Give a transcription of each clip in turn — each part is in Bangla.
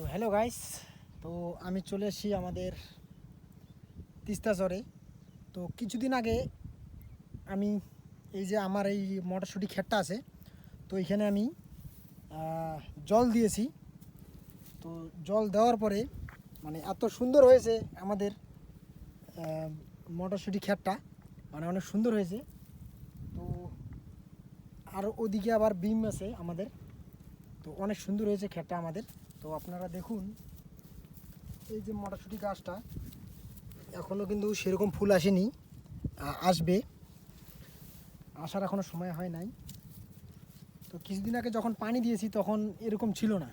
তো হ্যালো গাইস তো আমি চলে এসেছি আমাদের তিস্তা চরে। তো কিছুদিন আগে আমি এই যে আমার এই মটরশুঁটি ক্ষেতটা আছে, তো এখানে আমি জল দিয়েছি। তো জল দেওয়ার পরে মানে এত সুন্দর হয়েছে আমাদের মটরশুঁটি ক্ষেতটা মানে অনেক সুন্দর হয়েছে। তো আর ওদিকে আবার বিম আছে আমাদের, তো অনেক সুন্দর হয়েছে ক্ষেতটা আমাদের। তো আপনারা দেখুন, এই যে মটরশুঁটি গাছটা এখনও কিন্তু সেরকম ফুল আসেনি আসবে। আসার এখনও সময় হয় নাই। তো কিছুদিন আগে যখন পানি দিয়েছি, তখন এরকম ছিল না।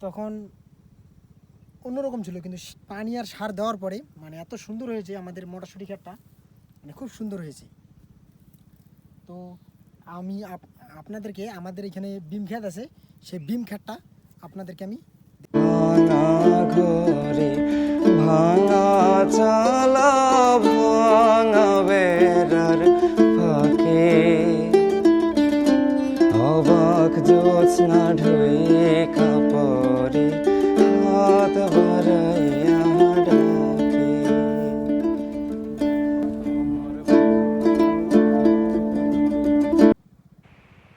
তখন অন্যরকম ছিল, কিন্তু পানি আর সার দেওয়ার পরে মানে এত সুন্দর হয়েছে আমাদের মটরশুঁটি ক্ষেতটা মানে খুব সুন্দর হয়েছে। তো আমি আপ- আপনাদেরকে, আমাদের এখানে বিম খ্যাত আছে, সেই বিম খ্যাতটা আপনাদেরকে আমি ভাঙা ঘরে ভাঙা চালা ভাঙা বেড়ার ফাঁকে। অবাক জ্যোৎস্না ঢুয়ে কাপড়ে হাত বাড়াইয়া ডাকে।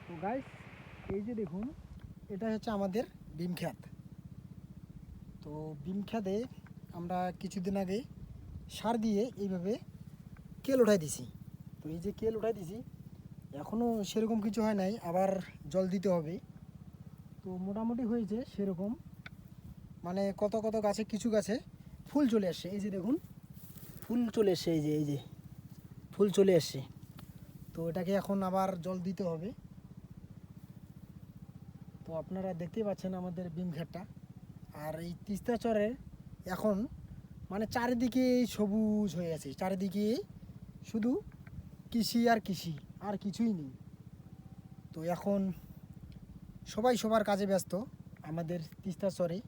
তো গাইস এই যে দেখুন এটা হচ্ছে আমাদের বিম খ্যাত। তো বিম খ্যাতে আমরা কিছুদিন আগে সার দিয়ে এইভাবে কেল উঠাই দিছি। তো এই যে কেল উঠাই দিছি এখনও সেরকম কিছু হয় নাই, আবার জল দিতে হবে। তো মোটামুটি হয়েছে সেরকম। মানে কত কত গাছে কিছু গাছে ফুল চলে আসছে এই যে দেখুন, ফুল চলে এসছে এই যে এই যে, ফুল চলে আসছে তো এটাকে এখন আবার জল দিতে হবে। তো আপনারা দেখতেই পাচ্ছেন আমাদের বিমঘাটটা আর এই তিস্তা চরের এখন মানে চারিদিকে সবুজ হয়ে আছে, চারিদিকে শুধু কৃষি আর কৃষি, আর কিছুই নেই। তো এখন সবাই সবার কাজে ব্যস্ত, আমাদের তিস্তা চরে।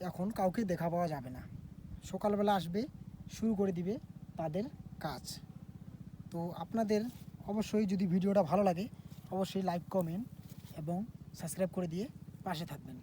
এখন কাউকে দেখা পাওয়া যাবে না। সকালবেলা আসবে, শুরু করে দিবে তাদের কাজ। তো আপনাদের অবশ্যই যদি ভিডিওটা ভালো লাগে, অবশ্যই লাইক, কমেন্ট এবং সাবস্ক্রাইব করে দিয়ে পাশে থাকবেন।